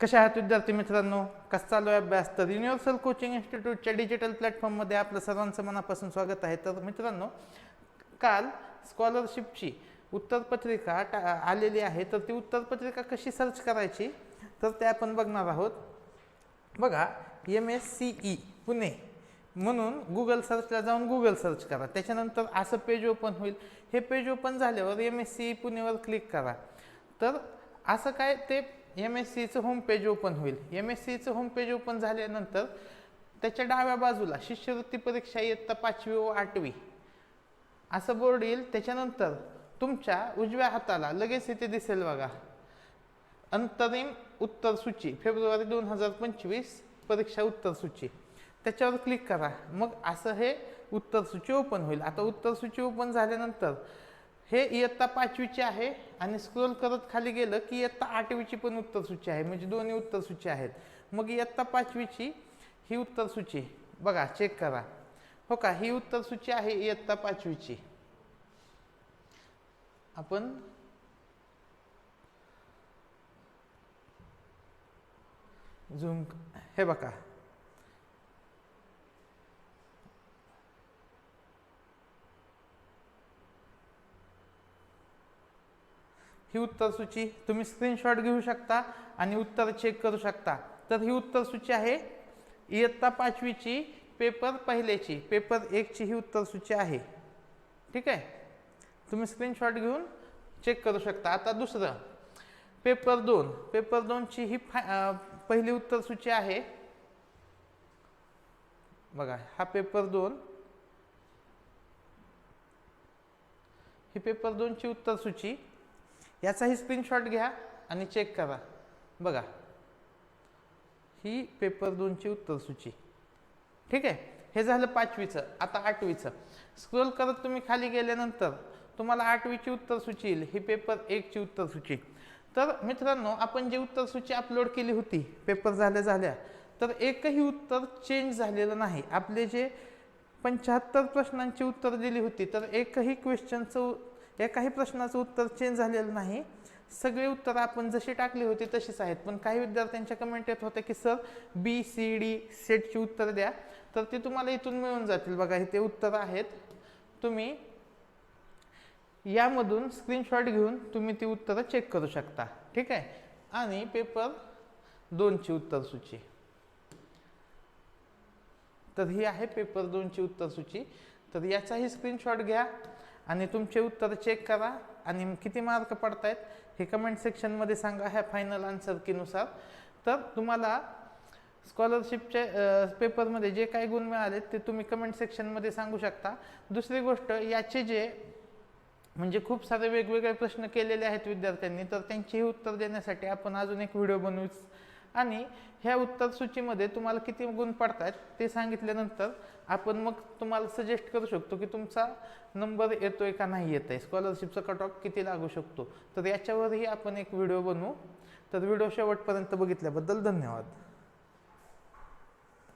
कशा आहात विद्यार्थी मित्रांनो? कसं चालू आहे अभ्यास? तर युनिव्हर्सल कोचिंग इन्स्टिट्यूटच्या डिजिटल प्लॅटफॉर्ममध्ये आपलं सर्वांचं मनापासून स्वागत आहे. तर मित्रांनो काल स्कॉलरशिपची उत्तरपत्रिका टा आलेली आहे. तर ती उत्तरपत्रिका कशी सर्च करायची? तर ते आपण बघणार आहोत. बघा M S C E Pune. म्हणून गुगल सर्चला जाऊन गुगल सर्च करा. त्याच्यानंतर असं पेज ओपन होईल. हे पेज ओपन झाल्यावर एम एस सी ई पुणेवर क्लिक करा. तर असं काय ते एम एस सीचं होम पेज ओपन होईल. एम एस सीचं होम पेज ओपन झाल्यानंतर त्याच्या डाव्या बाजूला शिष्यवृत्ती परीक्षा इयत्ता पाचवी व आठवी असं बोर्ड येईल. त्याच्यानंतर तुमच्या उजव्या हाताला लगेच इथे दिसेल बघा. अंतरिम उत्तर सूची फेब्रुवारी दोन हजार पंचवीस परीक्षा उत्तर सूची. त्याच्यावर क्लिक करा. मग असं हे उत्तर सूची ओपन होईल. आता उत्तर सूची ओपन झाल्यानंतर हे इयत्ता पाचवीची आहे आणि स्क्रोल करत खाली गेलं की इयत्ता आठवीची पण उत्तर सूची आहे. म्हणजे दोन्ही उत्तरसूची आहेत. मग इयत्ता पाचवीची ही उत्तरसूची. बघा चेक करा. हो का? ही उत्तरसूची आहे इयत्ता पाचवीची. आपण झूम हे बघा. ही उत्तरसूची तुम्ही स्क्रीनशॉट घेऊ शकता आणि उत्तर चेक करू शकता. तर ही उत्तरसूची आहे. इयत्ता पाचवीची पेपर पहिल्याची पेपर एकची ही उत्तरसूची आहे. ठीक आहे? तुम्ही स्क्रीनशॉट घेऊन चेक करू शकता. आता दुसरं पेपर दोन. पेपर दोनची ही फा पहिली उत्तरसूची आहे. बघा हा पेपर दोन. ही पेपर दोनची उत्तरसूची. याचाही स्क्रीनशॉट घ्या आणि चेक करा. बघा. ही पेपर दोनची उत्तरसूची ठीक आहे? हे झालं पाचवीचं आता आठवीचं. स्क्रोल करत तुम्ही खाली गेल्यानंतर तुम्हाला आठवीची उत्तर सूची येईल. ही पेपर एकची उत्तर सूची. तर मित्रांनो आपण जी उत्तर सूची अपलोड केली होती पेपर झाल्या झाल्या तर एकही उत्तर चेंज झालेलं नाही. आपले जे पंच्याहत्तर प्रश्नांची उत्तर दिली होती तर एकही क्वेश्चनचं या काही प्रश्नाचं उत्तर चेंज झालेलं नाही. सगळी उत्तरं आपण जशी टाकली होती तशीच आहेत. पण काही विद्यार्थ्यांच्या कमेंट येत होत्या की सर बी सी डी सेटची उत्तर द्या. तर ते तुम्हाला इथून मिळून जातील. बघा इथे उत्तर आहेत. तुम्ही यामधून स्क्रीनशॉट घेऊन तुम्ही ती उत्तरं चेक करू शकता. ठीक आहे? आणि पेपर दोनची उत्तरसूची तर ही आहे पेपर दोनची उत्तरसूची तर याचाही स्क्रीनशॉट घ्या. आणि तुमचे उत्तर चेक करा. आणि किती मार्क पडतायत हे कमेंट सेक्शनमध्ये सांगा ह्या फायनल आन्सर कीनुसार. तर तुम्हाला स्कॉलरशिपच्या पेपरमध्ये जे काही गुण मिळाले ते तुम्ही कमेंट सेक्शनमध्ये सांगू शकता. दुसरी गोष्ट याचे जे म्हणजे खूप सारे वेगवेगळे प्रश्न केलेले आहेत विद्यार्थ्यांनी तर त्यांचेही उत्तर देण्यासाठी आपण अजून एक व्हिडिओ बनवूच आणि ह्या उत्तर सूचीमध्ये तुम्हाला किती गुण पडतात ते सांगितल्यानंतर आपण मग तुम्हाला सजेस्ट करू शकतो की तुमचा नंबर येतोय का नाही येत आहे स्कॉलरशिपचा कट ऑफ किती लागू शकतो? तर याच्यावरही आपण एक व्हिडिओ बनवू. तर व्हिडिओ शेवटपर्यंत बघितल्याबद्दल धन्यवाद.